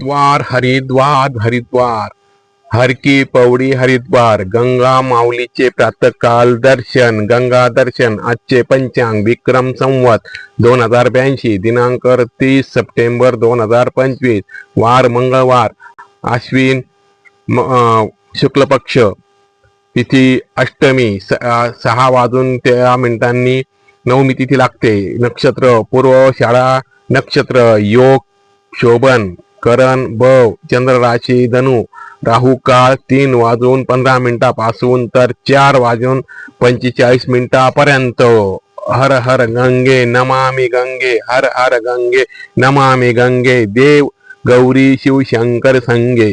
हरिद्वार हरिद्वार हरिद्वार. हर की पौडी हरिद्वार. गंगा माऊलीचे प्रातःकाल दर्शन गंगा दर्शन आजचे पंचांग विक्रम संवत दोन हजार ब्याऐंशी दिनांक तीस सप्टेंबर दोन हजार पंचवीस वार मंगळवार. आश्विन म- शुक्ल पक्ष तिथी अष्टमी स- सहा वाजून तेरा मिनिटांनी नवमी तिथी लागते. नक्षत्र पूर्व शाळा नक्षत्र योग शोभन. करण बव चंद्र राशी धनु राहू काळ तीन वाजून पंधरा मिनिटापासून तर चार वाजून पंचेचाळीस मिनिटापर्यंत. हर हर गंगे नमामि गंगे हर हर गंगे नमामि गंगे देव गौरी शिवशंकर संगे.